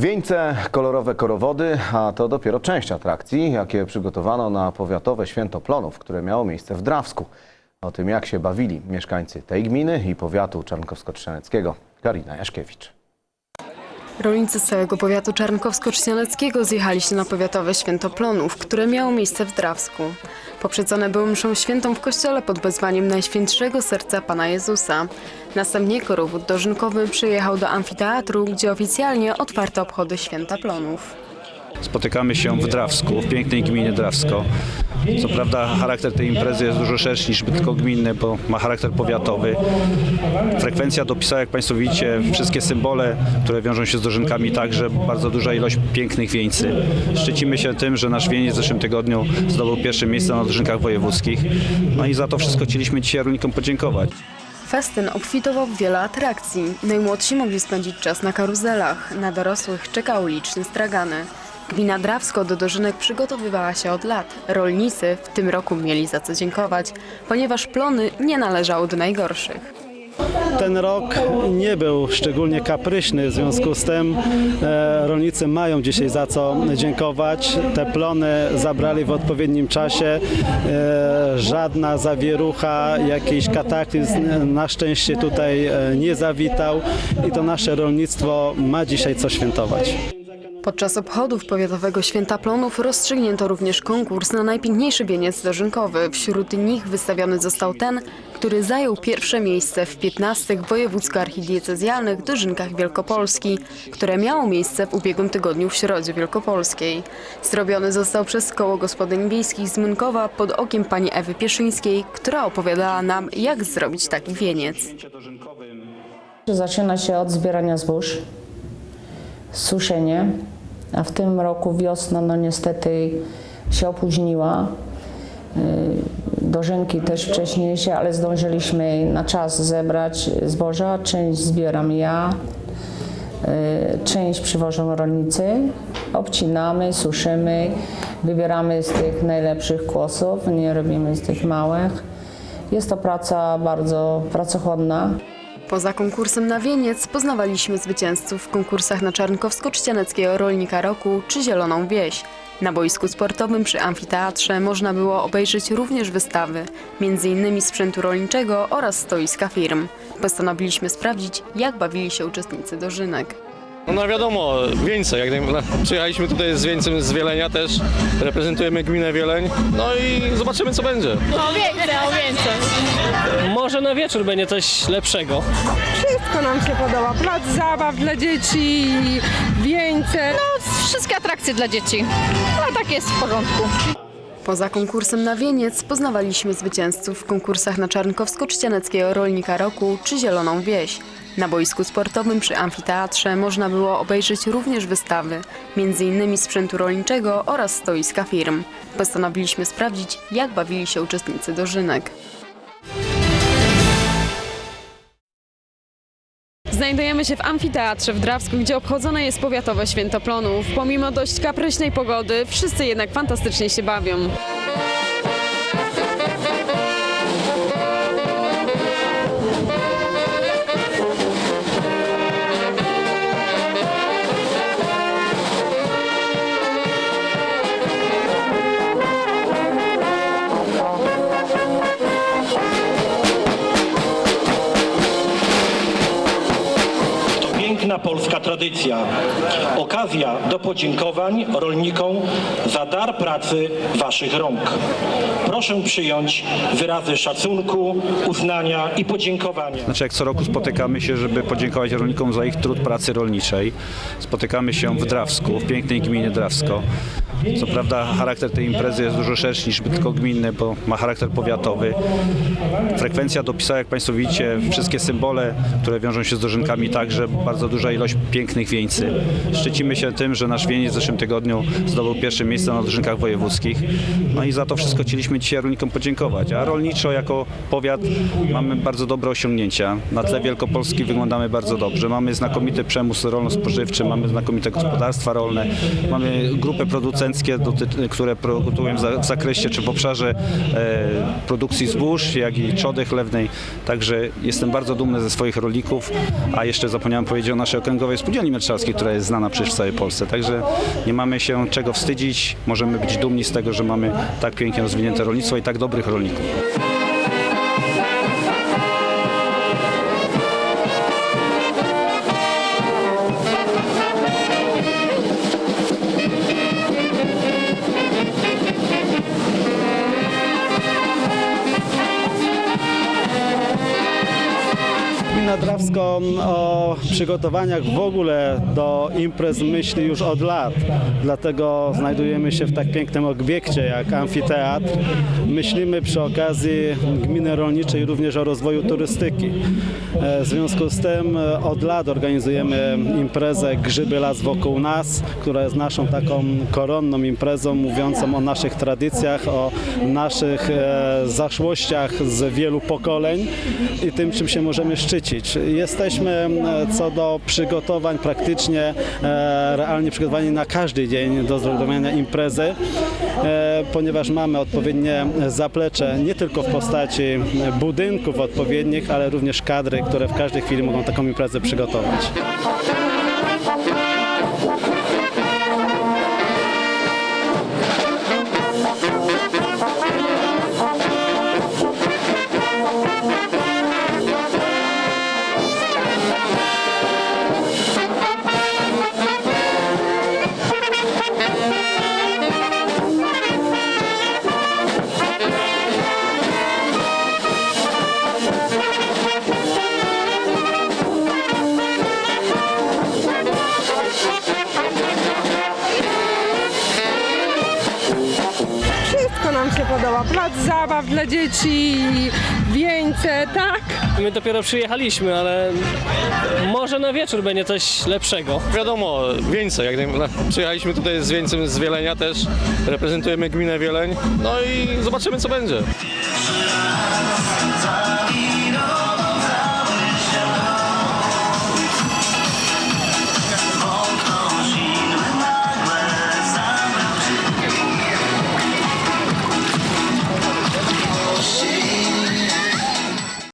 Wieńce, kolorowe korowody, a to dopiero część atrakcji, jakie przygotowano na powiatowe święto plonów, które miało miejsce w Drawsku. O tym, jak się bawili mieszkańcy tej gminy i powiatu czarnkowsko-trzcianeckiego. Karina Jaszkiewicz. Rolnicy z całego powiatu czarnkowsko-trzcianeckiego zjechali się na powiatowe święto plonów, które miało miejsce w Drawsku. Poprzedzone były mszą świętą w kościele pod wezwaniem Najświętszego Serca Pana Jezusa. Następnie korowód dożynkowy przyjechał do amfiteatru, gdzie oficjalnie otwarto obchody święta plonów. Spotykamy się w Drawsku, w pięknej gminie Drawsko. Co prawda charakter tej imprezy jest dużo szerszy niż tylko gminny, bo ma charakter powiatowy. Frekwencja dopisała, jak Państwo widzicie, wszystkie symbole, które wiążą się z dożynkami, także bardzo duża ilość pięknych wieńcy. Szczycimy się tym, że nasz wieniec w zeszłym tygodniu zdobył pierwsze miejsce na dożynkach wojewódzkich. No i za to wszystko chcieliśmy dzisiaj rolnikom podziękować. Festyn obfitował w wiele atrakcji. Najmłodsi mogli spędzić czas na karuzelach, na dorosłych czekały liczne stragany. Gmina Drawsko do dożynek przygotowywała się od lat. Rolnicy w tym roku mieli za co dziękować, ponieważ plony nie należały do najgorszych. Ten rok nie był szczególnie kapryśny, w związku z tym e, rolnicy mają dzisiaj za co dziękować. Te plony zabrali w odpowiednim czasie. E, żadna zawierucha, jakiś kataklizm na szczęście tutaj e, nie zawitał i to nasze rolnictwo ma dzisiaj co świętować. Podczas obchodów Powiatowego Święta Plonów rozstrzygnięto również konkurs na najpiękniejszy wieniec dożynkowy. Wśród nich wystawiony został ten, który zajął pierwsze miejsce w 15 wojewódzko-archidiecezjalnych dożynkach Wielkopolski, które miało miejsce w ubiegłym tygodniu w Środzie Wielkopolskiej. Zrobiony został przez Koło Gospodyń Wiejskich z Mynkowa pod okiem pani Ewy Pieszyńskiej, która opowiadała nam, jak zrobić taki wieniec. Zaczyna się od zbierania zbóż, suszenie, a w tym roku wiosna no niestety się opóźniła. Yy, Dożynki też wcześniejsze, ale zdążyliśmy na czas zebrać zboża. Część zbieram ja, yy, część przywożą rolnicy. Obcinamy, suszymy, wybieramy z tych najlepszych kłosów, nie robimy z tych małych. Jest to praca bardzo pracochłonna. Poza konkursem na wieniec poznawaliśmy zwycięzców w konkursach na Czarnkowsko-Trzcianeckiego Rolnika Roku czy Zieloną Wieś. Na boisku sportowym przy amfiteatrze można było obejrzeć również wystawy, m.in. sprzętu rolniczego oraz stoiska firm. Postanowiliśmy sprawdzić, jak bawili się uczestnicy dożynek. No, no wiadomo, wieńce. Jak. Przyjechaliśmy tutaj z wieńcem z Wielenia też. Reprezentujemy gminę Wieleń. No i zobaczymy co będzie. O więcej, o więcej. Może na wieczór będzie coś lepszego. Wszystko nam się podoba. Plac zabaw dla dzieci, wieńce. No, wszystkie atrakcje dla dzieci. No tak jest w porządku. Poza konkursem na wieniec poznawaliśmy zwycięzców w konkursach na Czarnkowsko-Trzcianeckiego Rolnika Roku czy Zieloną Wieś. Na boisku sportowym przy amfiteatrze można było obejrzeć również wystawy, m.in. sprzętu rolniczego oraz stoiska firm. Postanowiliśmy sprawdzić, jak bawili się uczestnicy dożynek. Znajdujemy się w amfiteatrze w Drawsku, gdzie obchodzone jest powiatowe święto plonów. Pomimo dość kapryśnej pogody, wszyscy jednak fantastycznie się bawią. Piękna polska tradycja. Okazja do podziękowań rolnikom za dar pracy waszych rąk. Proszę przyjąć wyrazy szacunku, uznania i podziękowania. Znaczy jak co roku spotykamy się, żeby podziękować rolnikom za ich trud pracy rolniczej. Spotykamy się w Drawsku, w pięknej gminie Drawsko. Co prawda charakter tej imprezy jest dużo szerszy niż tylko gminny, bo ma charakter powiatowy. Frekwencja dopisała, jak Państwo widzicie, wszystkie symbole, które wiążą się z dożynkami, także bardzo duża ilość pięknych wieńcy. Szczycimy się tym, że nasz wieniec w zeszłym tygodniu zdobył pierwsze miejsce na dożynkach wojewódzkich. No i za to wszystko chcieliśmy dzisiaj rolnikom podziękować. A rolniczo jako powiat mamy bardzo dobre osiągnięcia. Na tle Wielkopolski wyglądamy bardzo dobrze. Mamy znakomity przemysł rolno-spożywczy, mamy znakomite gospodarstwa rolne, mamy grupę producencką, producenckie, doty- które produkują w zakresie czy w obszarze e, produkcji zbóż, jak i trzody chlewnej. Także jestem bardzo dumny ze swoich rolników, a jeszcze zapomniałem powiedzieć o naszej okręgowej spółdzielni mleczarskiej, która jest znana przecież w całej Polsce. Także nie mamy się czego wstydzić, możemy być dumni z tego, że mamy tak pięknie rozwinięte rolnictwo i tak dobrych rolników. O przygotowaniach w ogóle do imprez myśli już od lat. Dlatego znajdujemy się w tak pięknym obiekcie jak amfiteatr. Myślimy przy okazji gminy rolniczej również o rozwoju turystyki. E, W związku z tym e, od lat organizujemy imprezę Grzyby Las wokół nas, która jest naszą taką koronną imprezą mówiącą o naszych tradycjach, o naszych e, zaszłościach z wielu pokoleń i tym, czym się możemy szczycić. Jesteśmy e, co do przygotowań praktycznie e, realnie przygotowani na każdy dzień do zorganizowania imprezy, e, ponieważ mamy odpowiednie zaplecze nie tylko w postaci budynków odpowiednich, ale również kadry, które w każdej chwili mogą taką imprezę przygotować. Podoba. Plac zabaw dla dzieci, wieńce, tak? My dopiero przyjechaliśmy, ale może na wieczór będzie coś lepszego. Wiadomo, wieńce, jak przyjechaliśmy tutaj z wieńcem z Wielenia też, reprezentujemy gminę Wieleń, no i zobaczymy co będzie.